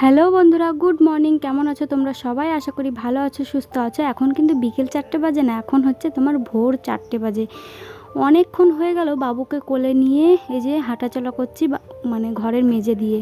Hello বন্ধুরা, good morning. কেমন আছো তোমরা সবাই? আশা করি ভালো আছো, সুস্থ আছো। এখন কিন্তু বিকেল চারটে বাজে না, এখন হচ্ছে তোমার ভোর চারটে বাজে। অনেকক্ষণ হয়ে গেল বাবুকে কোলে নিয়ে এই যে হাঁটাচলা করছি মানে ঘরের মেজে দিয়ে।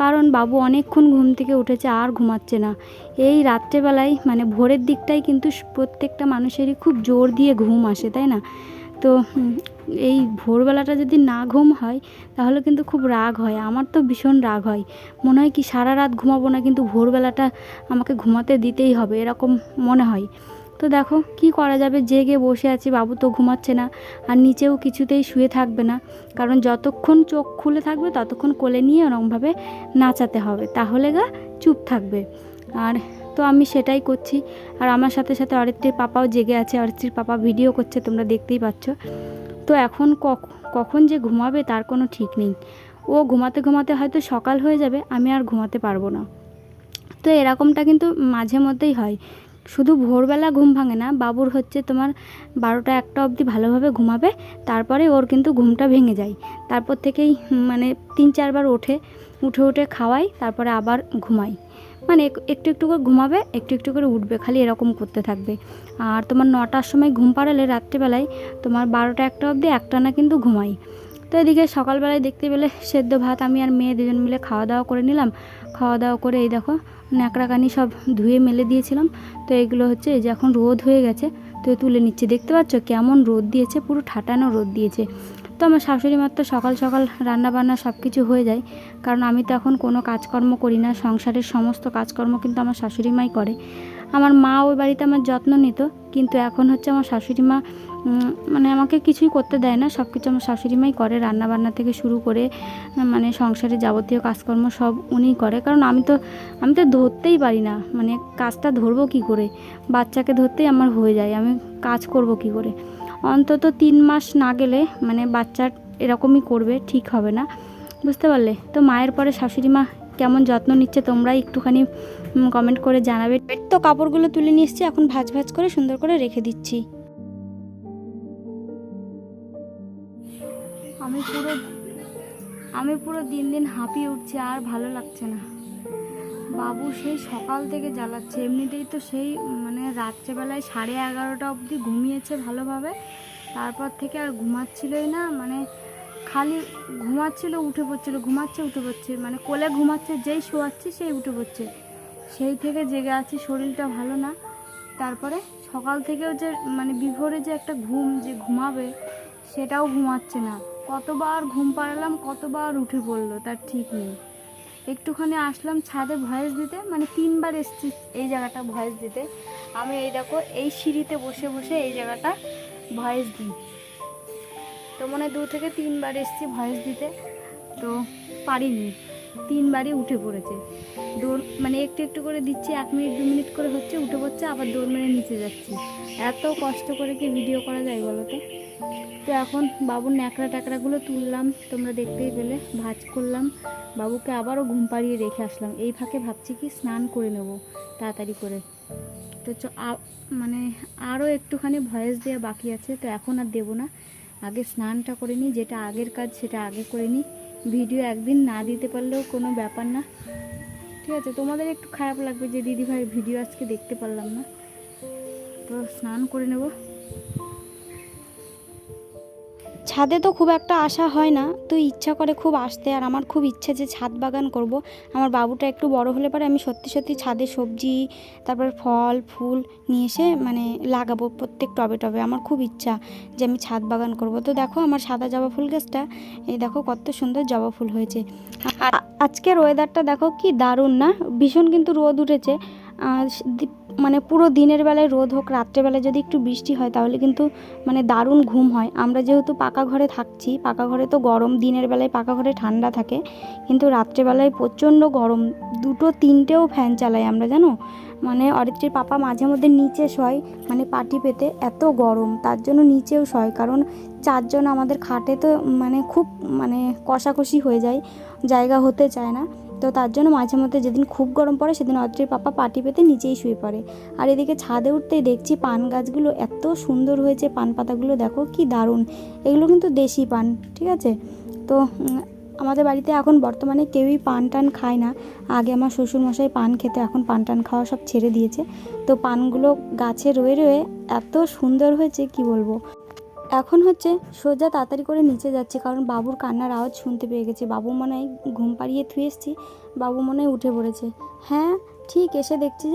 কারণ বাবু অনেকক্ষণ ঘুম থেকে উঠেছে, আর ঘুমাচ্ছে না। এই রাত্রেবেলায় মানে ভোরের দিকটাই কিন্তু প্রত্যেকটা মানুষেরই খুব জোর দিয়ে ঘুম আসে, তাই না? তো এই ভোরবেলাটা যদি না ঘুম হয়, তাহলে কিন্তু খুব রাগ হয়। আমার তো ভীষণ রাগ হয়। মনে হয় কি সারা রাত ঘুমাবো না, কিন্তু ভোরবেলাটা আমাকে ঘুমাতে দিতেই হবে, এরকম মনে হয়। তো দেখো, কি করা যাবে? জেগে বসে আছি, বাবু তো ঘুমাচ্ছে না, আর নিচেও কিছুতেই শুয়ে থাকবে না। কারণ যতক্ষণ চোখ খুলে থাকবে, ততক্ষণ কোলে নিয়ে ওরকমভাবে নাচাতে হবে। তাহলে গা চুপ থাকবে। আর তো আমি সেটাই করছি। আর আমার সাথে সাথে অরিত্রীর পাপাও জেগে আছে অরিত্রীর পাপা ভিডিও করছে, তোমরা দেখতেই পাচ্ছ। তো এখন কখন যে ঘুমাবে তার কোনো ঠিক নেই। ও ঘুমাতে ঘুমাতে হয়তো সকাল হয়ে যাবে, আমি আর ঘুমাতে পারব না। তো এরকমটা কিন্তু মাঝে মধ্যেই হয়। শুধু ভোরবেলা ঘুম ভাঙে না, বাবুর হচ্ছে তোমার বারোটা একটা অবধি ভালোভাবে ঘুমাবে, তারপরে ওর কিন্তু ঘুমটা ভেঙে যায়। তারপর থেকেই মানে তিন চারবার ওঠে, উঠে উঠে খাওয়াই তারপরে আবার ঘুমাই মানে একটু একটু করে ঘুমাবে, একটু একটু করে উঠবে, খালি এরকম করতে থাকবে। আর তোমার নটার সময় ঘুম পাড়ালে রাত্রিবেলায় তোমার বারোটা একটা অবধি, একটা না কিন্তু ঘুমাই। তো এদিকে সকালবেলায় দেখতে পেলে সেদ্ধ ভাত আমি আর মেয়ে দুজন মিলে খাওয়া দাওয়া করে নিলাম। খাওয়া দাওয়া করে এই দেখো ন্যাকড়াকানি সব ধুয়ে মেলে দিয়েছিলাম। তো এগুলো হচ্ছে এই যে এখন রোদ হয়ে গেছে, তো তুলে নিচ্ছি। দেখতে পাচ্ছ কেমন রোদ দিয়েছে, পুরো ঠাটানো রোদ দিয়েছে। তো আমার শাশুড়ি মাত্র সকাল সকাল রান্না বান্না সব কিছু হয়ে যায়। কারণ আমি তো এখন কোনো কাজকর্ম করি না, সংসারের সমস্ত কাজকর্ম কিন্তু আমার শাশুড়ি মাই করে। আমার মা ওই বাড়িতে আমার যত্ন নিত, কিন্তু এখন হচ্ছে আমার শাশুড়ি মা মানে আমাকে কিছুই করতে দেয় না, সব কিছু আমার শাশুড়ি মাই করে রান্না বান্না থেকে শুরু করে মানে সংসারে যাবতীয় কাজকর্ম সব উনিই করে। কারণ আমি তো আমি তো ধরতেই পারি না মানে কাজটা ধরবো কি করে? বাচ্চাকে ধরতেই আমার হয়ে যায়, আমি কাজ করব কি করে? অন্তত তিন মাস না গেলে মানে বাচ্চা এরকমই করবে, ঠিক হবে না। বুঝতে পারলে? তো মায়ের পরে শাশুড়ি মা কেমন যত্ন নিচ্ছে তোমরা একটুখানি কমেন্ট করে জানাবে। তো কাপড়গুলো তুলে নিয়ে এখন ভাজ ভাজ করে সুন্দর করে রেখে দিচ্ছি। আমি পুরো আমি পুরো দিন দিন হাঁপিয়ে উঠছি, আর ভালো লাগছে না। বাবু সেই সকাল থেকে জ্বালাচ্ছে, এমনিতেই তো সেই রাত্রেবেলায় সাড়ে এগারোটা অবধি ঘুমিয়েছে ভালোভাবে। তারপর থেকে আর ঘুমাচ্ছিলই না মানে খালি ঘুমাচ্ছিল, উঠে পড়ছিল, ঘুমাচ্ছে, উঠে পড়ছে মানে কোলে ঘুমাচ্ছে, যেই শোয়াচ্ছি সেই উঠে পড়ছে। সেই থেকে জেগে আছি, শরীরটা ভালো না। তারপরে সকাল থেকেও যে মানে বিভোরে যে একটা ঘুম যে ঘুমাবে, সেটাও ঘুমাচ্ছে না। কতবার ঘুম পাড়ালাম, কতবার উঠে পড়ল, তার ঠিক নেই। একটুখানি আসলাম ছাদে ভয়েস দিতে মানে তিনবার এসছি এই জায়গাটা ভয়েস দিতে। আমি এই দেখো, এই সিঁড়িতে বসে বসে এই জায়গাটা ভয়েস দিই। তো মানে দু থেকে তিনবার এসছি ভয়েস দিতে, তো পারিনি। তিনবারই উঠে পড়েছে। দৌড় মানে একটু একটু করে দিচ্ছি, এক মিনিট, দু মিনিট করে হচ্ছে, উঠে পড়ছে, আবার দৌড় মেরে নিচে যাচ্ছি। এত কষ্ট করে কি ভিডিও করা যায় বলো তো? তো এখন বাবুর ন্যাকড়া ট্যাকড়াগুলো তুললাম, তোমরা দেখতেই পেলে, ভাজ করলাম। বাবুকে আবারও ঘুম পাড়িয়ে রেখে আসলাম। এই ফাঁকে ভাবছি কি স্নান করে নেব, তাড়াতাড়ি করে। তো মানে আরও একটুখানি ভয়েস দেওয়া বাকি আছে, তো এখন আর দেবো না। আগে স্নানটা করে নিই, যেটা আগের কাজ সেটা আগে করে নিই। ভিডিও একদিন না দিতে পারলেও কোনো ব্যাপার না। ঠিক আছে, তোমাদের একটু খারাপ লাগবে যে দিদিভাই ভিডিও আজকে দেখতে পারলাম না। তো স্নান করে নেব। ছাদে তো খুব একটা আসা হয় না। তো ইচ্ছা করে খুব আসতে, আর আমার খুব ইচ্ছে যে ছাদ বাগান করব। আমার বাবুটা একটু বড় হলে পরে, আমি সত্যি সত্যি ছাদে সবজি, তারপর ফল, ফুল নিয়ে এসে মানে লাগাবো প্রত্যেক টবে টবে। আমার খুব ইচ্ছা যে আমি ছাদ বাগান করব। তো দেখো আমার সাদা জবা ফুল গাছটা, এই দেখো কত সুন্দর জবা ফুল হয়েছে। আজকের ওয়েদারটা দেখো কি দারুণ না? ভীষণ কিন্তু রোদ উঠেছে। মানে পুরো দিনের বেলায় রোদ হোক রাত্রেবেলায় যদি একটু বৃষ্টি হয়, তাহলে কিন্তু মানে দারুণ ঘুম হয়। আমরা যেহেতু পাকা ঘরে থাকছি, পাকা ঘরে তো গরম, দিনের বেলায় পাকা ঘরে ঠান্ডা থাকে, কিন্তু রাত্রেবেলায় প্রচণ্ড গরম। দুটো, তিনটেও ফ্যান চালাই আমরা, জানো? মানে অরিত্রীর পাপা মাঝে মধ্যে নিচে শয় মানে পাটি পেতে এত গরম, তার জন্য নিচেও শয়, কারণ চারজন আমাদের খাটে তো মানে খুব মানে কষাকষি হয়ে যায়, জায়গা হতে চায় না। তো তার জন্য মাঝে মধ্যে যেদিন খুব গরম পড়ে সেদিন অরিত্রীর পাপা পাটি পেতে নিচেই শুয়ে পড়ে। আর এদিকে ছাদে উঠতেই দেখছি পান গাছগুলো এত সুন্দর হয়েছে, পান পাতাগুলো দেখো কি দারুণ। এগুলো কিন্তু দেশি পান, ঠিক আছে? তো আমাদের বাড়িতে এখন বর্তমানে কেউই পান টান খায় না। আগে আমার শ্বশুরমশাই পান খেতে এখন পান টান খাওয়া সব ছেড়ে দিয়েছে। তো পানগুলো গাছে রয়ে রয়ে এত সুন্দর হয়েছে, কি বলব? এখন হচ্ছে সোজা তাড়াতাড়ি করে নিচে যাচ্ছে, কারণ বাবুর কান্নার আওয়াজ শুনতে পেয়ে গেছে। বাবু মনে হয় ঘুম পাড়িয়ে থুয়ে এসছি, বাবু মনে হয় উঠে পড়েছে। হ্যাঁ ঠিক এসে দেখছি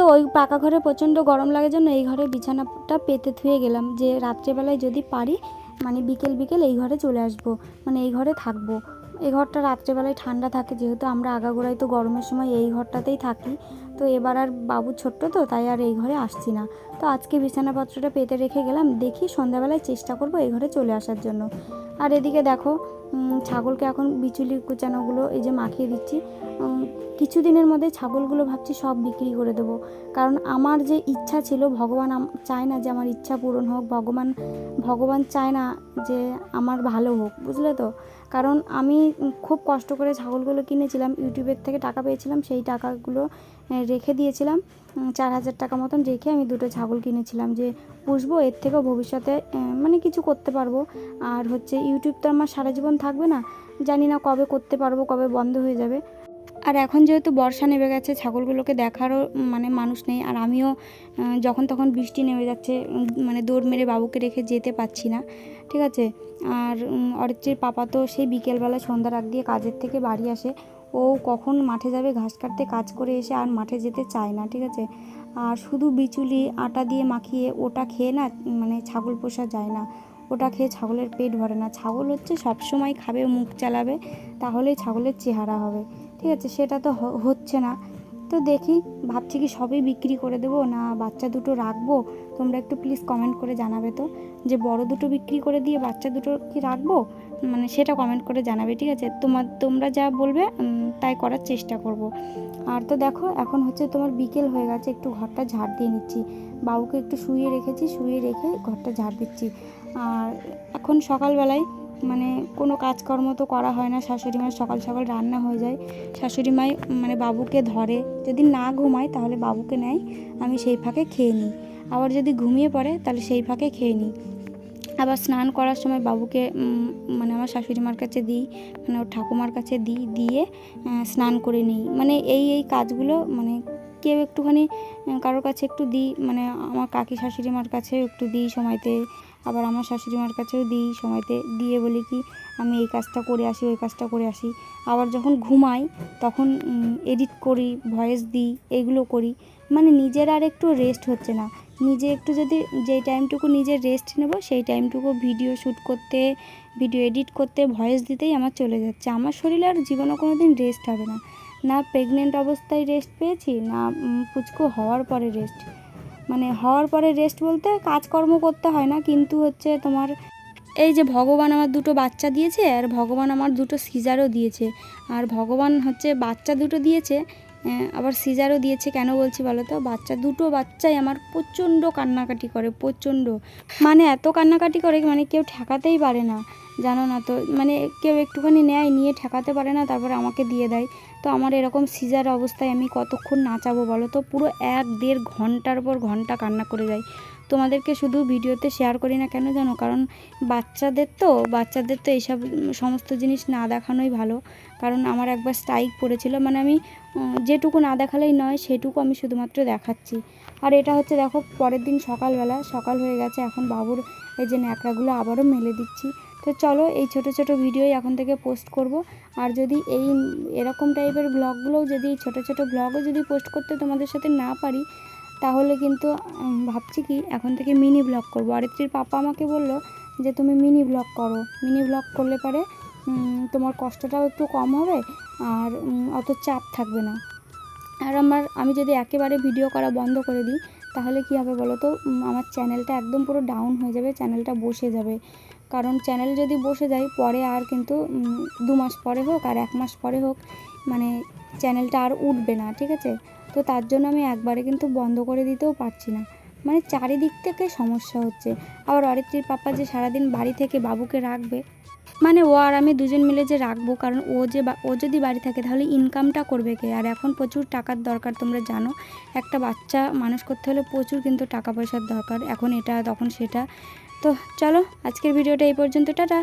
তো ওই পাকা ঘরে প্রচণ্ড গরম লাগার জন্য এই ঘরে বিছানাটা পেতে থুয়ে গেলাম যে রাত্রেবেলায় যদি পারি মানে বিকেল বিকেল এই ঘরে চলে আসব মানে এই ঘরে থাকব। এই ঘরটা রাত্রেবেলায় ঠান্ডা থাকে যেহেতু আমরা আগাগোড়ায় তো গরমের সময় এই ঘরটাতেই থাকি। তো এবার আর বাবু ছোট্ট তো, তাই আর এই ঘরে আসছি না। তো আজকে বিছানাপত্রটা পেতে রেখে গেলাম, দেখি সন্ধ্যাবেলায় চেষ্টা করব এই ঘরে চলে আসার জন্য। আর এদিকে দেখো ছাগলকে এখন বিচুলি কুচানোগুলো এই যে মাখিয়ে দিচ্ছি। কিছুদিনের মধ্যে ছাগলগুলো ভাবছি সব বিক্রি করে দেবো। কারণ আমার যে ইচ্ছা ছিল, ভগবান চায় না যে আমার ইচ্ছা পূরণ হোক, ভগবান ভগবান চায় না যে আমার ভালো হোক, বুঝলে তো? কারণ আমি খুব কষ্ট করে ছাগলগুলো কিনেছিলাম, ইউটিউবের থেকে টাকা পেয়েছিলাম, সেই টাকাগুলো রেখে দিয়েছিলাম চার হাজার টাকা মতন রেখে আমি দুটো ছাগল কিনেছিলাম যে পুষবো, এর থেকেও ভবিষ্যতে মানে কিছু করতে পারব। আর হচ্ছে, ইউটিউব তো আমার সারা জীবন থাকবে না, জানি না কবে করতে পারব, কবে বন্ধ হয়ে যাবে। আর এখন যেহেতু বর্ষা নেমে গেছে, ছাগলগুলোকে দেখারও মানে মানুষ নেই। আর আমিও যখন তখন বৃষ্টি নেমে যাচ্ছে মানে দৌড় মেরে বাবুকে রেখে যেতে পারছি না, ঠিক আছে? আর অরিত্রির পাপা তো সেই বিকেলবেলা সন্ধ্যার আগ দিয়ে কাজের থেকে বাড়ি আসে। ও কখন মাঠে যাবে ঘাস কাটতে কাজ করে এসে আর মাঠে যেতে চায় না, ঠিক আছে? আর শুধু বিচুলি, আটা দিয়ে মাখিয়ে ওটা খেয়ে না মানে ছাগল পোষা যায় না। ওটা খেয়ে ছাগলের পেট ভরে না। ছাগল হচ্ছে সবসময় খাবে, মুখ চালাবে, তাহলেই ছাগলের চেহারা হবে। ঠিক আছে, সেটা তো হচ্ছে না। তো দেখি, ভাবছি কি সবই বিক্রি করে দেবো না বাচ্চা দুটো রাখব? তোমরা একটু প্লিজ কমেন্ট করে জানাবে তো, যে বড় দুটো বিক্রি করে দিয়ে বাচ্চা দুটো কি রাখব? মানে সেটা কমেন্ট করে জানাবে, ঠিক আছে? তোমার, তোমরা যা বলবে তাই করার চেষ্টা করব। আর তো দেখো, এখন হচ্ছে তোমার বিকেল হয়ে গেছে, একটু ঘরটা ঝাড় দিয়ে নিচ্ছি। বাবুকে একটু শুয়ে রেখেছি শুয়ে রেখে ঘরটা ঝাড় দিচ্ছি। আর এখন সকালবেলায় মানে কোনো কাজকর্ম তো করা হয় না, শাশুড়ি মায়ের সকাল সকাল রান্না হয়ে যায়। শাশুড়ি মাই মানে বাবুকে ধরে, যদি না ঘুমায় তাহলে বাবুকে নেয়, আমি সেই ফাঁকে খেয়ে নিই। আবার যদি ঘুমিয়ে পড়ে তাহলে সেই ফাঁকে খেয়ে নিই। আবার স্নান করার সময় বাবুকে মানে আমার শাশুড়ি মার কাছে দিই মানে ওর ঠাকুমার কাছে দিই, দিয়ে স্নান করে নিই। মানে এই এই কাজগুলো মানে কেউ একটুখানি কারোর কাছে একটু দিই মানে আমার কাকি শাশুড়ি মার কাছেও একটু দিই সময়তে, আবার আমার শাশুড়ি মার কাছেও দিই সময়তে, দিয়ে বলি কি, আমি এই কাজটা করে আসি, ওই কাজটা করে আসি। আবার যখন ঘুমাই, তখন এডিট করি ভয়েস দিই, এগুলো করি। মানে নিজের আর একটু রেস্ট হচ্ছে না। নিজে একটু যদি যেই টাইমটুকু নিজের রেস্ট নেব, সেই টাইমটুকু ভিডিও শ্যুট করতে ভিডিও এডিট করতে ভয়েস দিতেই আমার চলে যাচ্ছে। আমার শরীরে আর জীবনে কোনো দিন রেস্ট হবে না। না প্রেগনেন্ট অবস্থায় রেস্ট পেয়েছি, না পুচকু হওয়ার পরে রেস্ট মানে হওয়ার পরে রেস্ট বলতে কাজকর্ম করতে হয় না, কিন্তু হচ্ছে তোমার এই যে ভগবান আমার দুটো বাচ্চা দিয়েছে, আর ভগবান আমার দুটো সিজারও দিয়েছে। আর ভগবান হচ্ছে বাচ্চা দুটো দিয়েছে আবার সিজারও দিয়েছে, কেন বলছি বলো তো? বাচ্চা, দুটো বাচ্চাই আমার প্রচণ্ড কান্নাকাটি করে, প্রচণ্ড। মানে এত কান্নাকাটি করে মানে কেউ ঠেকাতেই পারে না, জানো না তো? মানে কেউ একটুখানি নেয়, নিয়ে ঠেকাতে পারে না, তারপরে আমাকে দিয়ে দেয়। তো আমার এরকম সিজার অবস্থায় আমি কতক্ষণ নাচাবো বলো তো? পুরো এক দেড় ঘণ্টার পর ঘণ্টা কান্না করে যাই। তোমাদেরকে শুধু ভিডিওতে শেয়ার করি না কেন জানো? কারণ বাচ্চাদের তো বাচ্চাদের তো এইসব সমস্ত জিনিস না দেখানোই ভালো। কারণ আমার একবার স্ট্রাইক পড়েছিল মানে আমি যেটুকু না দেখালেই নয়, সেটুকু আমি শুধুমাত্র দেখাচ্ছি। আর এটা হচ্ছে, দেখো, পরের দিন সকালবেলা, সকাল হয়ে গেছে, এখন বাবুর এই যে ন্যাকড়াগুলো আবারও মেলে দিচ্ছি। তো চলো, এই ছোট ছোট ভিডিওই এখন থেকে পোস্ট করব। আর যদি এই এরকম টাইপের ব্লগগুলোও যদি ছোট ছোট ব্লগও যদি পোস্ট করতে তোমাদের সাথে না পারি, তাহলে কিন্তু ভাবছি কি, এখন থেকে মিনি ব্লগ করব। অরিত্রীর পাপা আমাকে বলল যে, তুমি মিনি ব্লগ করো। মিনি ব্লগ করলে পারে তোমার কষ্টটাও একটু কম হবে আর অত চাপ থাকবে না। আর আমার, আমি যদি একেবারে ভিডিও করা বন্ধ করে দিই, তাহলে কী হবে বলো তো? আমার চ্যানেলটা একদম পুরো ডাউন হয়ে যাবে চ্যানেলটা বসে যাবে। কারণ চ্যানেল যদি বসে যায়, পরে আর কিন্তু দু মাস পরে হোক আর এক মাস পরে হোক মানে চ্যানেলটা আর উঠবে না, ঠিক আছে? তো তার জন্য আমি একবারে কিন্তু বন্ধ করে দিতেও পারছি না। মানে চারিদিক থেকে সমস্যা হচ্ছে। আবার অরিত্রীর পাপা যে সারাদিন বাড়ি থেকে বাবুকে রাখবে মানে ও আর আমি দুজন মিলে যে রাখব, কারণ ও যে ও যদি বাড়ি থাকে তাহলে ইনকামটা করবে কে? আর এখন প্রচুর টাকার দরকার তোমরা জানো। একটা বাচ্চা মানুষ করতে হলে প্রচুর কিন্তু টাকা পয়সার দরকার। এখন এটা, তখন সেটা। তো চলো, আজকের ভিডিওটা এই পর্যন্ত, টাটা!